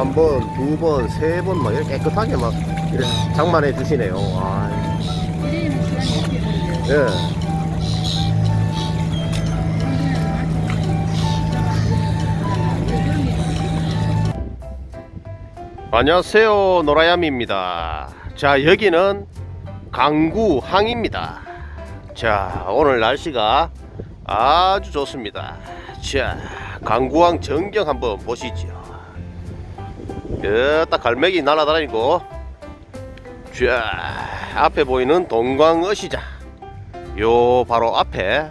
한 번, 두 번, 세 번 막 이렇게 깨끗하게 막 이렇게 장만해 주시네요. 걸려요. 예. 안녕하세요. 노라야미입니다. 자, 여기는 강구 항입니다. 자, 오늘 날씨가 아주 좋습니다. 자, 강구항 전경 한번 보시죠. 딱 갈매기 날아다니고, 자, 앞에 보이는 동광어시장. 요 바로 앞에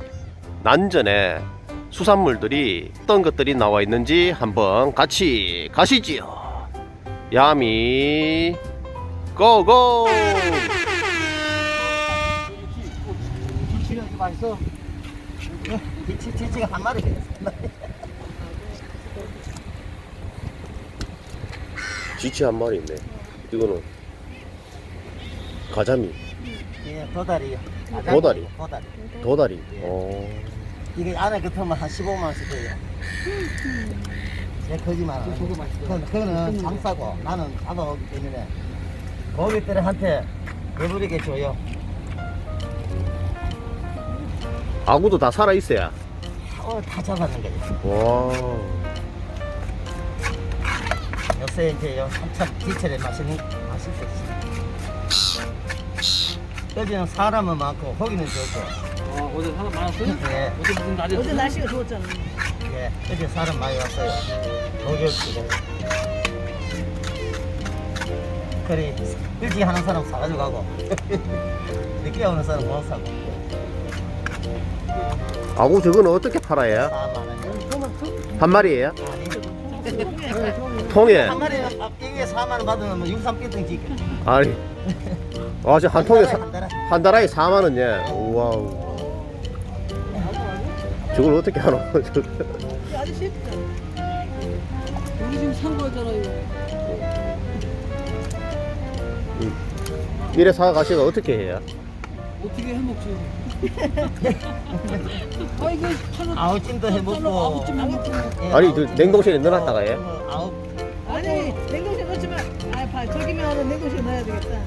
난전에 수산물들이 어떤 것들이 나와 있는지 한번 같이 가시지요. 야미 고고 지치가 한 마리. 지치 한 마리 있네. 이거는 가자미 예, 도다리요. 도다리? 도다리. 도다리. 어. 이게 안에 같으면 한 15만 원씩 돼요. 내 거짓말. 안 해요. 그건 그거는 장사고 나는 잡아오기 때문에 고객들한테 배부르게 줘요. 아구도 다 살아 있어야. 어, 다 잡아는 거예요. 와. 요새 이제 요 한참 지철에 맛있는 맛있어 있어요. 여기는 사람은 많고 고기는 적고. 아, 어제 사람 많았어요? 예. 어제 무슨 날이었어요? 어제 날씨가 좋았잖아. 예, 어제 사람 많이 왔어요. 목요일치고. 그래, 일찍 하는 사람 사가지고 가고, 늦게 오는 사람 못 사고. 아구 저거는 어떻게 팔아요? 4만 원. 한 마리예요? 아니, 통에? 한 마리, 아, 이게 4만 원 받으면 뭐 육삼 삐뚤 찍게. 아니. 아, 저한 통에 사, 한 달에. 한 달에 4만 원이야. 우와우. 저걸 어떻게 하노? 아저씨 예쁘잖아. 우리 지금 산 거잖아요. 이래 사 가시가 어떻게 해요? 어떻게 해먹지? 아, 하나 아웃찜도 해먹고. 아구찜 해먹고. 예, 아니, 아웃찜 저 냉동실에 넣어놨다가 해? 뭐 아웃, 아니 냉동실에 넣지만 아 봐, 저기면 냉동실에 넣어야 되겠다.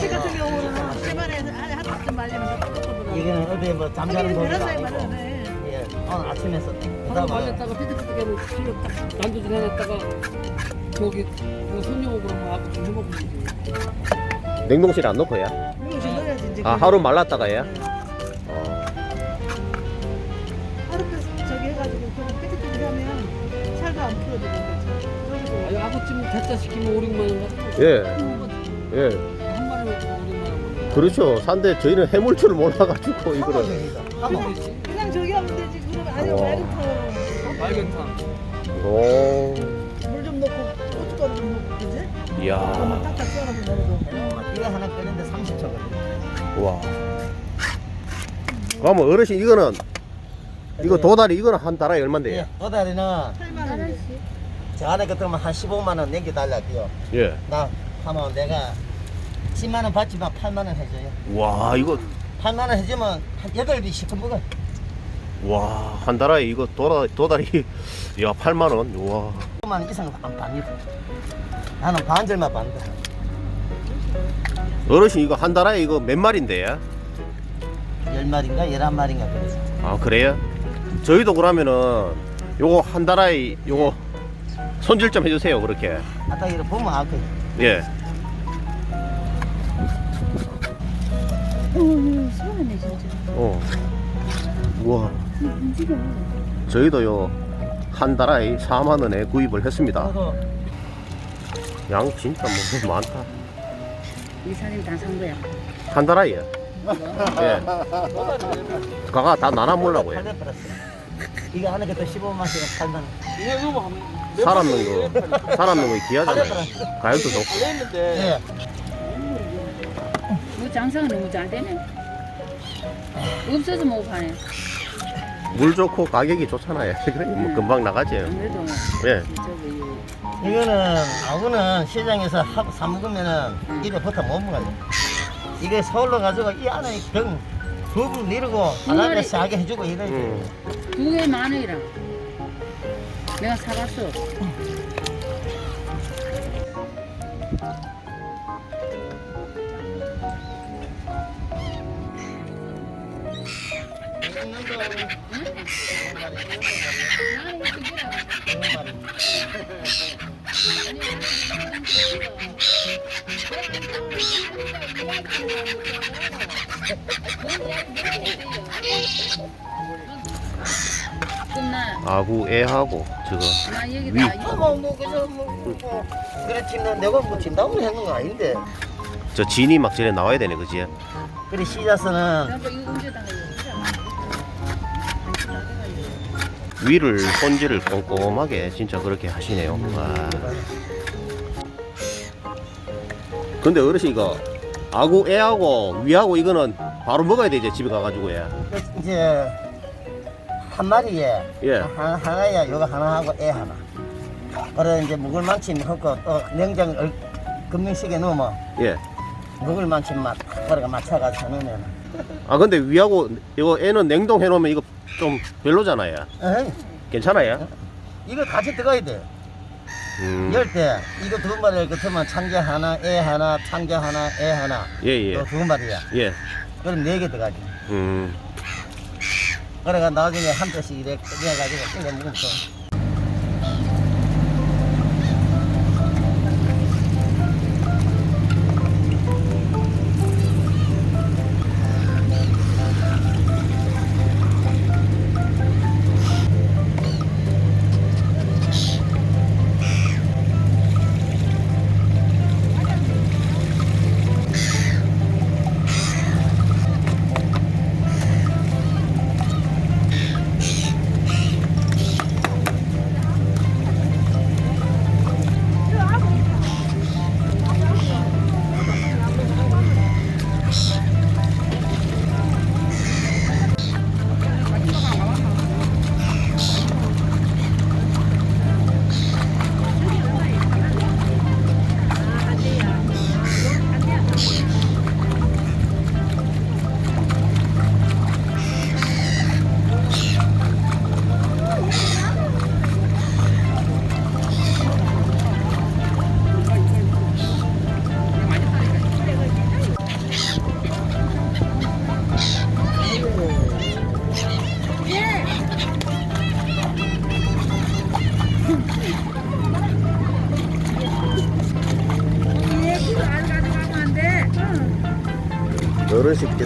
치 같은 경우는 집안에서 안에 한 번쯤 말리면 다 이거는 어디 뭐 잠자는 살 아니고. 말하네. 예, 오늘 아침에 썼다. 하나 말렸다가 삐득삐득하면 필요 딱 난도질 해놨다가 저기 그 손님 오고 그러면 아구찜 해먹고. 냉동실에 안 넣고? 냉동실 넣어야 지 이제. 아, 하루 말랐다가 해요? 어. 하루 저기 해가지고 그냥 삐끗삐끗하면 살도 안 풀어지는 거지. 아니, 아구찜 대짜 시키면 5, 6만 원 갖고. 예, 예. 한 마리 먹고 5, 6만 원. 그렇죠. 산데 저희는 해물 줄을 몰라가지고 이거를. 한번 그냥 저기 하면 되지. 그러면 아니면 어. 맑은 탕. 말견탕. 오. 물좀 넣고 고춧가루 좀 넣고 그지? 이야. 그러면 딱딱 썰어 와. 그러면 어르신 이거는 이거 도다리 이거는 한 달에 얼마인데요? 예, 도다리는 8만 원씩. 저 안에 같으면 한 15만 원 남겨달라고요. 예. 나 하면 내가 10만 원 받지만 8만 원 해줘요. 와 이거 8만 원 해주면 한 8비 시큼 먹어. 와한 달에 이거 도다, 도다리 야 8만 원. 와. 5만 원 이상 안 받니다. 나는 반절만 받는다. 어르신 이거 한 달에 이거 몇 마리인데요? 10마리인가 11마리인가 그래서. 아 그래요? 저희도 그러면은 요거 한 달에 요거 손질 좀 해주세요 그렇게. 아까 이거 보면 알거든. 예. 오, 수고하네 진짜. 어. 우와. 움직여. 저희도 요 한 달에 4만 원에 구입을 했습니다. 양 진짜 뭐 많다. 이 사람이 다 산 거야. 한 달에 예. 가가 다 나눠. 800 플러스. 이거 안에 그때 15만 원씩 8만 원. 이거 이거 한 사람 넣은 거, 사람 넣은 거 귀하잖아요. 가격도 좋고. 했는데 예. 뭐 장사가 너무 잘 되네. 없어서 못 파네. 물 좋고 가격이 좋잖아요. 그래 뭐 금방 나가지. 예. 저기 이거는 아구는 시장에서 하, 사 먹으면은 입에 버터 못 먹어요. 이게 서울로 가지고 이 안에 병 두부 내리고 바닥에. 싸게 해주고 이래. 음. 두 개 만 원이라. 내가 사갔어. 아구 애하고 저거 나 위. 여기다. 뭐, 뭐, 그저, 뭐, 뭐, 그래, 팀은 내가 뭐, 진다고 했는 거 아닌데. 저 진이 막 전에 나와야 되네 그지? 그래, 씨앗은 여보 이거 언제다가 위를 손질을 꼼꼼하게 진짜 그렇게 하시네요. 와. 근데 어르신 이거 아구 애하고 위하고 이거는 바로 먹어야 되지 집에 가가지고 예. 이제 한 마리에 예. 하나, 하나야 요거 하나 하고 애 하나. 그래 이제 묵을 만큼 하고 또 냉장 얼- 금명식에 넣으면 예. 묵을 만큼 맛 그래가 맞춰가지고 넣으면 아 근데 위하고 이거 애는 냉동해 놓으면 이거 좀 별로잖아요. 에이, 괜찮아요? 이거 같이 들어가야 돼. 음. 이럴 때 이거 두 마리 같으면 창자 하나, 애 하나, 창자 하나, 애 하나. 예, 예. 또두 마리야. 예. 그럼 네 개 들어가지. 음. 그래가 나중에 한 대씩 이래 꺼내가지고 땡겨 먹으면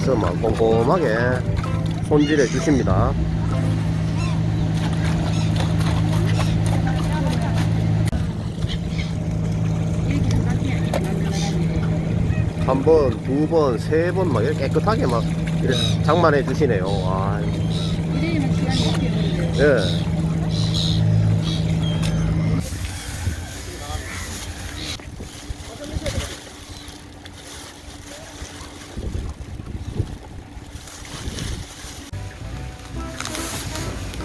또. 어르신께서 막 꼼꼼하게 손질해 주십니다. 한 번, 두 번, 세 번 막 이렇게 깨끗하게 막 이렇게 장만해 주시네요. 와. 걸리죠? 예.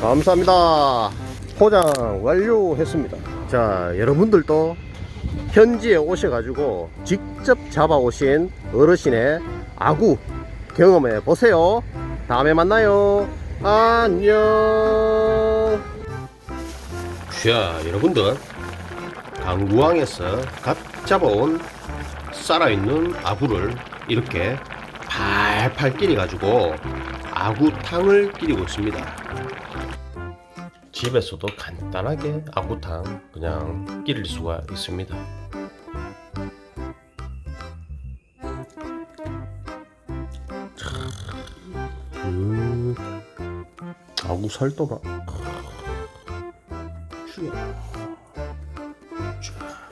감사합니다. 포장 완료했습니다. 자, 여러분들도 현지에 오셔가지고 직접 잡아오신 어르신의 아구 경험해 보세요. 다음에 만나요. 안녕. 자, 여러분들 강구항에서 갓 잡아온 살아있는 아구를 이렇게 팔팔 끼리 가지고 아구탕을 끓이고 있습니다. 집에서도 간단하게 아구탕 그냥 끓일 수가 있습니다. 음, 아구 살도 막.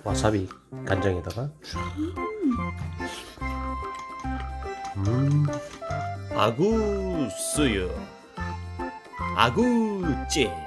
와사비 간장에다가 쫙. 음 아구 수유 아구찜